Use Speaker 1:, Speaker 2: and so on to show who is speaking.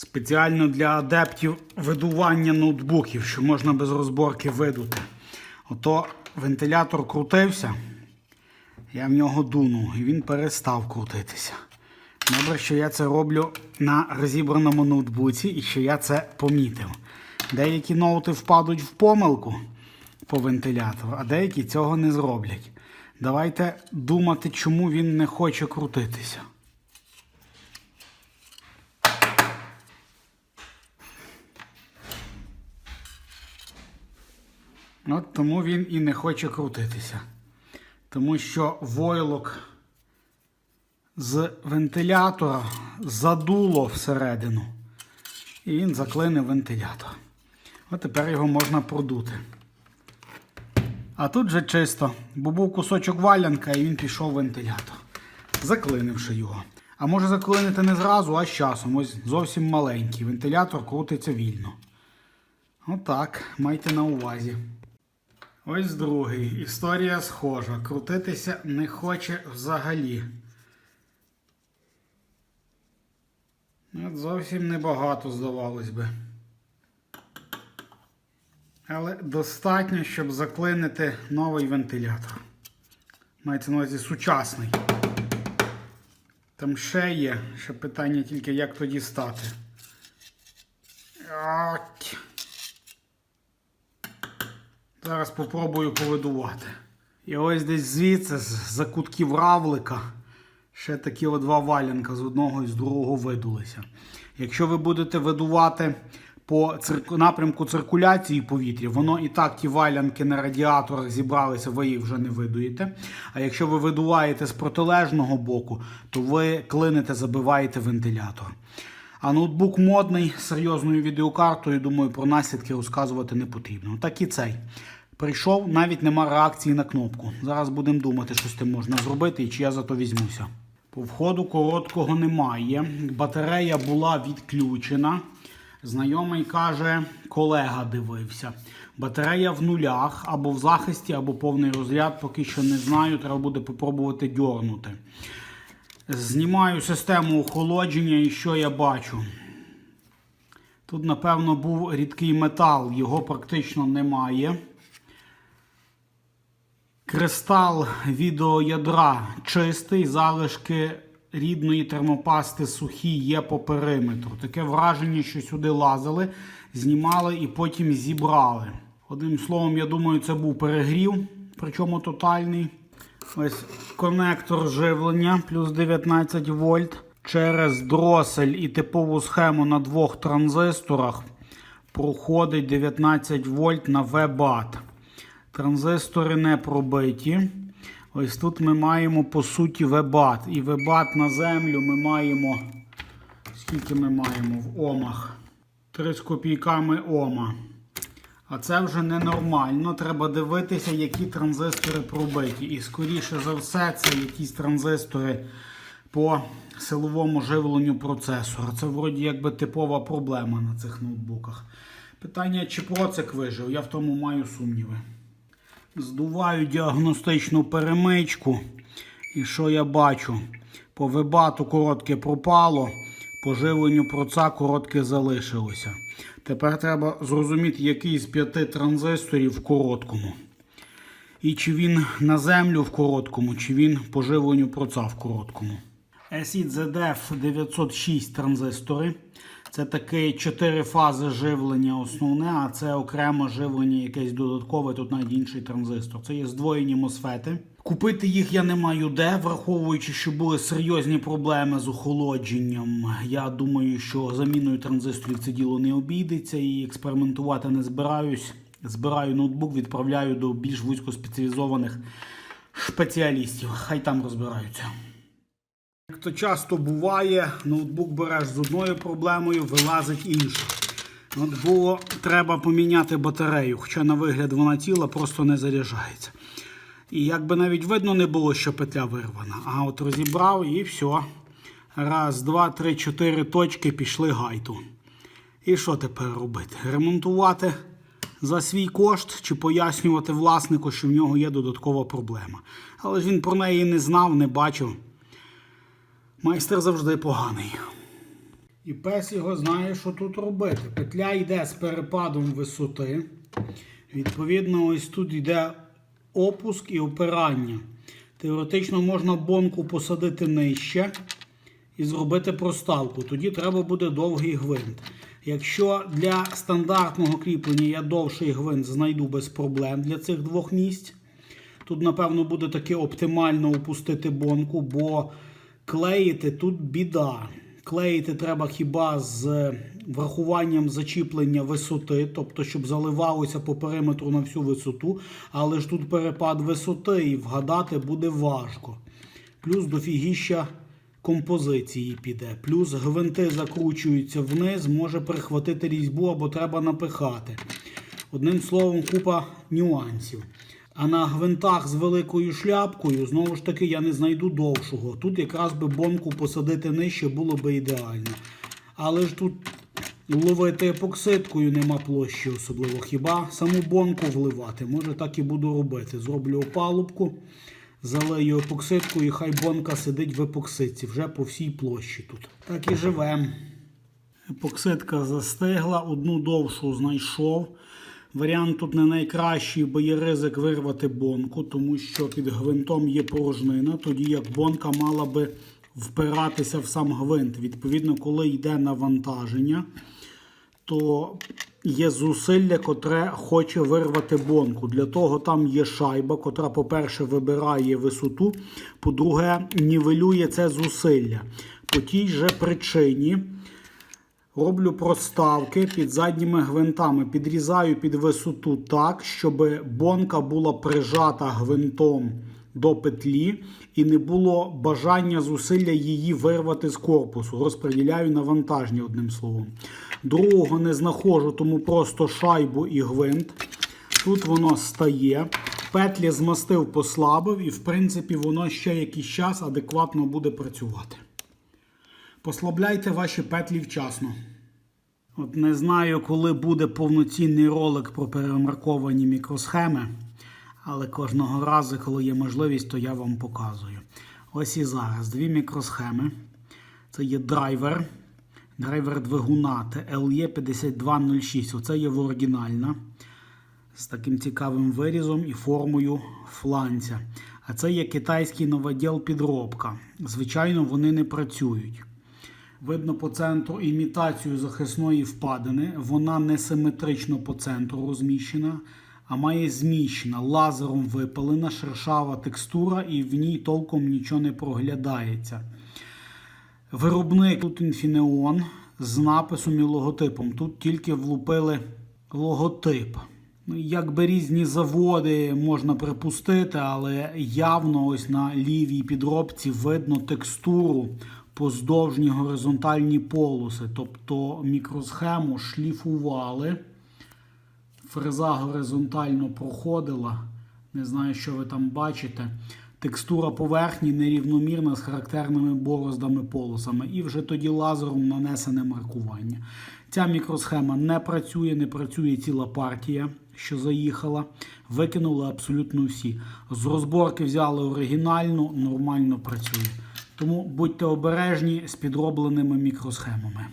Speaker 1: Спеціально для адептів видування ноутбуків, що можна без розборки видути. Ото вентилятор крутився, я в нього дунув, і він перестав крутитися. Добре, що я це роблю на розібраному ноутбуці і що я це помітив. Деякі ноути впадуть в помилку по вентилятору, а деякі цього не зроблять. Давайте думати, чому він не хоче крутитися. От тому він і не хоче крутитися. Тому що войлок з вентилятора задуло всередину. І він заклинив вентилятор. От тепер його можна продути. А тут же чисто, бо був кусочок валянка і він пішов в вентилятор, заклинивши його. А може заклинити не зразу, а з часом. Ось зовсім маленький. Вентилятор крутиться вільно. Отак, майте на увазі. Ось другий. Історія схожа. Крутитися не хоче взагалі. От зовсім небагато, здавалось би. Але достатньо, щоб заклинити новий вентилятор. Мається на увазі сучасний. Там ще є. Ще питання тільки, як тоді стати. От. Зараз попробую повидувати. І ось десь звідси, з закутків равлика, ще такі два валянка з одного і з другого видулися. Якщо ви будете видувати по цирку- напрямку циркуляції повітря, воно і так ті валянки на радіаторах зібралися, ви їх вже не видуєте. А якщо ви видуваєте з протилежного боку, то ви клините, забиваєте вентилятор. А ноутбук модний з серйозною відеокартою, думаю, про наслідки розказувати не потрібно. Так і цей. Прийшов, навіть нема реакції на кнопку. Зараз будемо думати, що з тим можна зробити і чи я за то візьмуся. По входу короткого немає. Батарея була відключена. Знайомий каже, колега дивився. Батарея в нулях або в захисті, або повний розряд. Поки що не знаю. Треба буде попробувати дьорнути. Знімаю систему охолодження і що я бачу? Тут, напевно, був рідкий метал, його практично немає. Кристал відеоядра чистий, залишки рідної термопасти сухі є по периметру. Таке враження, що сюди лазили, знімали і потім зібрали. Одним словом, я думаю, це був перегрів, причому тотальний. Ось конектор живлення плюс 19 вольт. Через дросель і типову схему на двох транзисторах проходить 19 вольт на V-BAT. Транзистори не пробиті. Ось тут ми маємо по суті V-BAT. І V-BAT на землю ми маємо. Скільки ми маємо в омах? 3 з копійками ома. А це вже ненормально. Треба дивитися, які транзистори пробиті. І скоріше за все, це якісь транзистори по силовому живленню процесора. Це вроді якби типова проблема на цих ноутбуках. Питання, чи процик вижив, я в тому маю сумніви. Здуваю діагностичну перемичку. І що я бачу? По вибату коротке пропало, по живленню проца коротке залишилося. Тепер треба зрозуміти, який з п'яти транзисторів в короткому. І чи він на землю в короткому, чи він по живленню проца в короткому. SID-ZDF 906 транзистори. Це такі 4 фази живлення основне, а це окремо живлення якесь додаткове, тут навіть інший транзистор. Це є здвоєні мосфети. Купити їх я не маю де, враховуючи, що були серйозні проблеми з охолодженням. Я думаю, що заміною транзисторів це діло не обійдеться і експериментувати не збираюсь. Збираю ноутбук, відправляю до більш вузькоспеціалізованих спеціалістів. Хай там розбираються. Як то часто буває, ноутбук береш з одною проблемою, вилазить інша. От було треба поміняти батарею, хоча на вигляд вона ціла, просто не заряджається. І якби навіть видно не було, що петля вирвана. А от розібрав і все. Раз, два, три, чотири точки пішли гайту. І що тепер робити? Ремонтувати за свій кошт чи пояснювати власнику, що в нього є додаткова проблема. Але ж він про неї не знав, не бачив. Майстер завжди поганий. І пес його знає, що тут робити. Петля йде з перепадом висоти. Відповідно, ось тут йде опуск і опирання. Теоретично можна бонку посадити нижче і зробити проставку. Тоді треба буде довгий гвинт. Якщо для стандартного кріплення я довший гвинт знайду без проблем для цих двох місць, тут, напевно, буде таки оптимально опустити бонку, бо клеїти тут біда. Клеїти треба хіба з врахуванням зачіплення висоти, тобто, щоб заливалося по периметру на всю висоту, але ж тут перепад висоти і вгадати буде важко. Плюс дофігіща композиції піде. Плюс гвинти закручуються вниз, може прихватити різьбу або треба напихати. Одним словом, купа нюансів. А на гвинтах з великою шляпкою, знову ж таки, я не знайду довшого. Тут якраз би бонку посадити нижче було би ідеально. Але ж тут ловити епоксидкою нема площі особливо. Хіба саму бонку вливати? Може так і буду робити. Зроблю опалубку, залию епоксидкою і хай бонка сидить в епоксидці вже по всій площі тут. Так і живемо. Епоксидка застигла, одну довшу знайшов. Варіант тут не найкращий, бо є ризик вирвати бонку, тому що під гвинтом є порожнина, тоді як бонка мала би впиратися в сам гвинт. Відповідно, коли йде навантаження, то є зусилля, котре хоче вирвати бонку. Для того там є шайба, котра, по-перше, вибирає висоту, по-друге, нівелює це зусилля. По тій же причині. Роблю проставки під задніми гвинтами. Підрізаю під висоту так, щоб бонка була прижата гвинтом до петлі і не було бажання зусилля її вирвати з корпусу. Розподіляю навантаження одним словом. Другого не знаходжу, тому просто шайбу і гвинт. Тут воно стає. Петлі змастив, послабив, і в принципі воно ще якийсь час адекватно буде працювати. Послабляйте ваші петлі вчасно. От не знаю, коли буде повноцінний ролик про перемарковані мікросхеми, але кожного разу, коли є можливість, то я вам показую. Ось і зараз дві мікросхеми. Це є драйвер, драйвер двигуна TLE5206. Оце є оригінальна. З таким цікавим вирізом і формою фланця. А це є китайський новоділ підробка. Звичайно, вони не працюють. Видно по центру імітацію захисної впадини. Вона не симетрично по центру розміщена, а має зміщена, лазером випалена, шершава текстура, і в ній толком нічого не проглядається. Виробник тут Infineon з написом і логотипом. Тут тільки влупили логотип. Ну, Якби різні заводи можна припустити, але явно ось на лівій підробці видно текстуру поздовжні горизонтальні полоси. Тобто мікросхему шліфували, фреза горизонтально проходила. Не знаю, що ви там бачите. Текстура поверхні нерівномірна з характерними бороздами полосами. І вже тоді лазером нанесене маркування. Ця мікросхема не працює, не працює ціла партія, що заїхала. Викинули абсолютно всі. З розборки взяли оригінальну, нормально працює. Тому будьте обережні з підробленими мікросхемами.